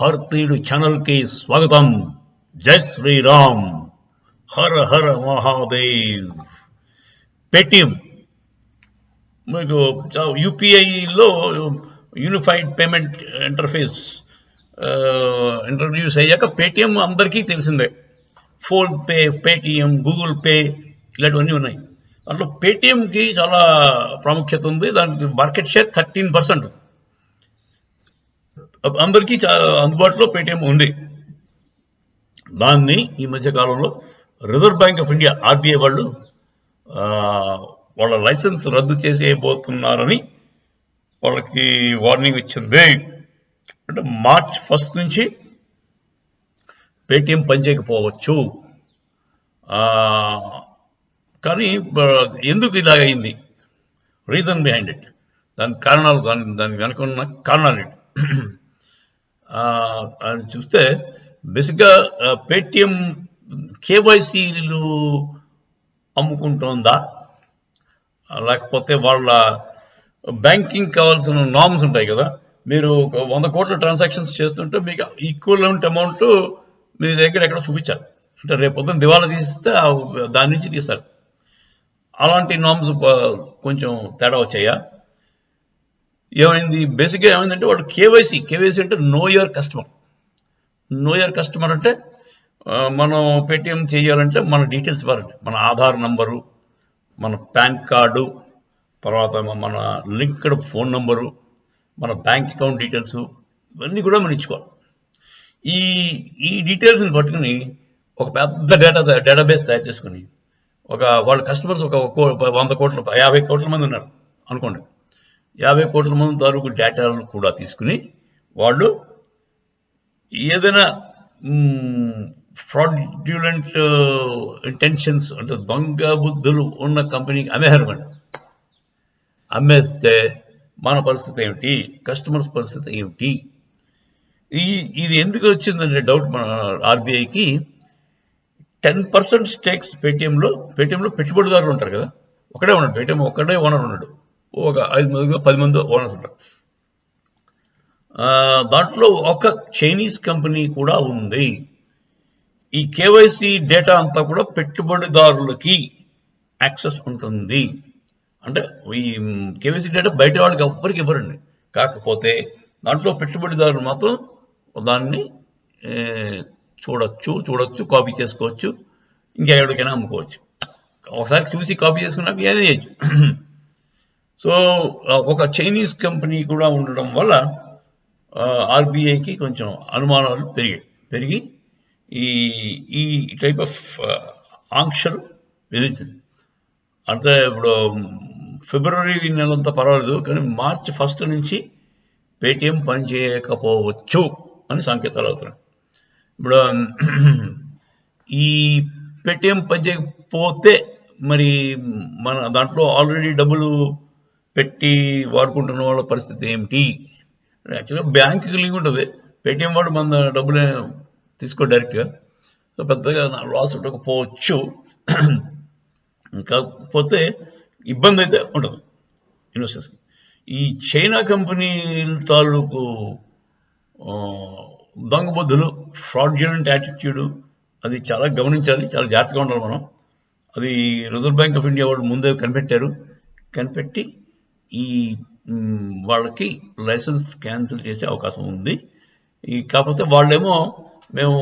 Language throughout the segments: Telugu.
భారతీయుడు ఛానల్కి స్వాగతం. జై శ్రీరామ్. హర హర మహాదేవ్. పేటిఎం. మీకు యూపీఐలో యూనిఫైడ్ పేమెంట్ ఇంటర్ఫేస్ ఇంట్రడ్యూస్ అయ్యాక పేటిఎం అందరికీ తెలిసిందే. PhonePe Paytm Google Pay ఇలాంటివన్నీ ఉన్నాయి. దాంట్లో పేటిఎంకి చాలా ప్రాముఖ్యత ఉంది. దానికి మార్కెట్ షేర్ థర్టీన్ పర్సెంట్ అందరికీ అందుబాటులో పేటిఎం ఉంది. దాన్ని ఈ మధ్య కాలంలో Reserve Bank of India RBI వాళ్ళు వాళ్ళ లైసెన్స్ రద్దు చేసేయబోతున్నారని వాళ్ళకి వార్నింగ్ ఇచ్చింది. అంటే మార్చ్ ఫస్ట్ నుంచి పేటిఎం పనిచేయకపోవచ్చు. కానీ ఎందుకు ఇలా అయింది? రీజన్ బిహైండ్ ఇట్ దాని కారణాలు దాని దాని వెనక ఉన్న కారణాలు ఏంటి? అని చూస్తే బేసిక్గా పేటిఎం కేవైసీలు అమ్ముకుంటుందా? లేకపోతే వాళ్ళ బ్యాంకింగ్ కావాల్సిన నామ్స్ ఉంటాయి కదా మీరు ఒక వంద కోట్ల ట్రాన్సాక్షన్స్ చేస్తుంటే మీకు ఈక్వలెంట్ అమౌంట్ మీ దగ్గర ఎక్కడ చూపించాలి. అంటే రేపు పొద్దున్న దివాలా తీస్తే దాని నుంచి తీస్తారు. అలాంటి నామ్స్ కొంచెం తేడా వచ్చాయా? ఏమైంది? బేసిక్గా ఏమైందంటే వాడు కేవైసీ కేవైసీ అంటే know your customer know your customer అంటే మనం పేటిఎం చేయాలంటే మన డీటెయిల్స్ ఇవ్వాలండి మన ఆధార్ నంబరు మన పాన్ కార్డు తర్వాత మన లింక్డ్ ఫోన్ నంబరు మన బ్యాంక్ అకౌంట్ డీటెయిల్స్ ఇవన్నీ కూడా మనం ఇచ్చుకోవాలి. ఈ ఈ డీటెయిల్స్ని పట్టుకుని ఒక పెద్ద డేటా డేటాబేస్ తయారు చేసుకుని ఒక వాళ్ళ కస్టమర్స్ ఒక కో- వంద కోట్ల యాభై కోట్ల మంది ఉన్నారు అనుకోండి. యాభై కోట్ల మంది తాలూకు డేటాలను కూడా తీసుకుని వాళ్ళు ఏదైనా ఫ్రాడ్యులెంట్ ఇంటెన్షన్స్ అంటే దొంగ బుద్ధులు ఉన్న కంపెనీకి అమ్మేయారన్నమాట అమ్మేస్తే మన పరిస్థితి ఏమిటి? కస్టమర్స్ పరిస్థితి ఏమిటి? ఈ ఇది ఎందుకు వచ్చిందంటే డౌట్ మన ఆర్బీఐకి. టెన్ పర్సెంట్ స్టేక్స్ పేటిఎంలో పేటిఎంలో పెట్టుబడిదారులు ఉంటారు కదా. ఒకడే ఉన్నాడు పేటిఎం ఒకటే ఓనర్ ఉన్నాడు. ఒక ఐదు మంది పది మంది ఓనర్స్ ఉంటారు. ఆ, దాంట్లో ఒక చైనీస్ కంపెనీ కూడా ఉంది. ఈ కేవైసీ డేటా అంతా కూడా పెట్టుబడిదారులకి యాక్సెస్ ఉంటుంది. అంటే ఈ కేవైసీ డేటా బయట వాళ్ళకి ఎవ్వరికి ఇవ్వరండి. కాకపోతే దాంట్లో పెట్టుబడిదారులు మాత్రం దాన్ని చూడొచ్చు చూడొచ్చు కాపీ చేసుకోవచ్చు. ఇంకా ఇంకెక్కడికైనా అమ్ముకోవచ్చు. ఒకసారి చూసి కాపీ చేసుకున్నాక ఏదో చేయొచ్చు. సో ఒక చైనీస్ కంపెనీ కూడా ఉండడం వల్ల ఆర్బీఐకి కొంచెం అనుమానాలు పెరిగాయి. పెరిగి ఈ ఈ టైప్ ఆఫ్ ఆంక్షలు విధించింది. అంటే ఇప్పుడు ఫిబ్రవరి నెలంతా పర్వాలేదు కానీ మార్చి ఫస్ట్ నుంచి పేటిఎం పనిచేయకపోవచ్చు అని సంకేతాలు అవుతున్నాయి. ఇప్పుడు ఈ పేటిఎం పనిచేయకపోతే మరి మన దాంట్లో ఆల్రెడీ డబ్బులు పెట్టి వాడుకుంటున్న వాళ్ళ పరిస్థితి ఏమిటి? యాక్చువల్గా బ్యాంకుకి లింక్ ఉంటుంది. పేటిఎం వాడు మన డబ్బులే తీసుకో డైరెక్ట్గా. సో పెద్దగా నా లాస్ ఉండకపోవచ్చు. కాకపోతే ఇబ్బంది అయితే ఉంటుంది. ఇన్వెస్టర్స్కి ఈ చైనా కంపెనీ తాలూకు దొంగబుద్ధులు ఫ్రాడ్యులెంట్ యాటిట్యూడ్ అది చాలా గమనించాలి. చాలా జాగ్రత్తగా ఉండాలి మనం. అది రిజర్వ్ బ్యాంక్ ఆఫ్ ఇండియా వాళ్ళు ముందే కనిపెట్టారు. కనిపెట్టి ఈ వాళ్ళకి లైసెన్స్ క్యాన్సిల్ చేసే అవకాశం ఉంది. ఈ కాకపోతే వాళ్ళేమో మేము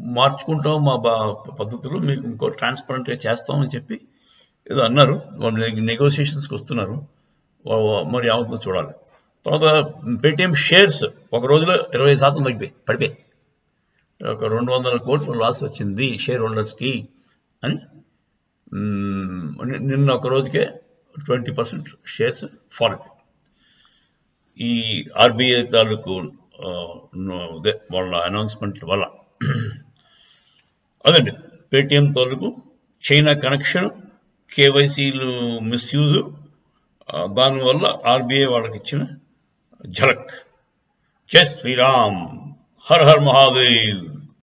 మార్చుకుంటాం మా బా పద్ధతులు మీకు ఇంకో ట్రాన్స్పరెంట్గా చేస్తామని చెప్పి ఏదో అన్నారు. వాళ్ళు నెగోసియేషన్స్కి వస్తున్నారు. మరి ఏమవుతుందో చూడాలి. తర్వాత పేటిఎం షేర్స్ ఒక రోజులో ఇరవై శాతం తగ్గిపోయి పడిపోయి ఒక రెండు వందల కోట్ల లాస్ వచ్చింది షేర్ హోల్డర్స్కి అని. నిన్న ఒక రోజుకే ట్వంటీ పర్సెంట్ షేర్స్ ఫాల్ ఈ ఆర్బీఐ తాలూకు వాళ్ళ అనౌన్స్మెంట్ వల్ల. అదండి. పేటిఎం తాలూకు చైనా కనెక్షన్ కేవైసీలు మిస్యూజ్ దానివల్ల ఆర్బీఐ వాళ్ళకి ఇచ్చిన ఝలక్. జై శ్రీరామ్. Her her Mahadev.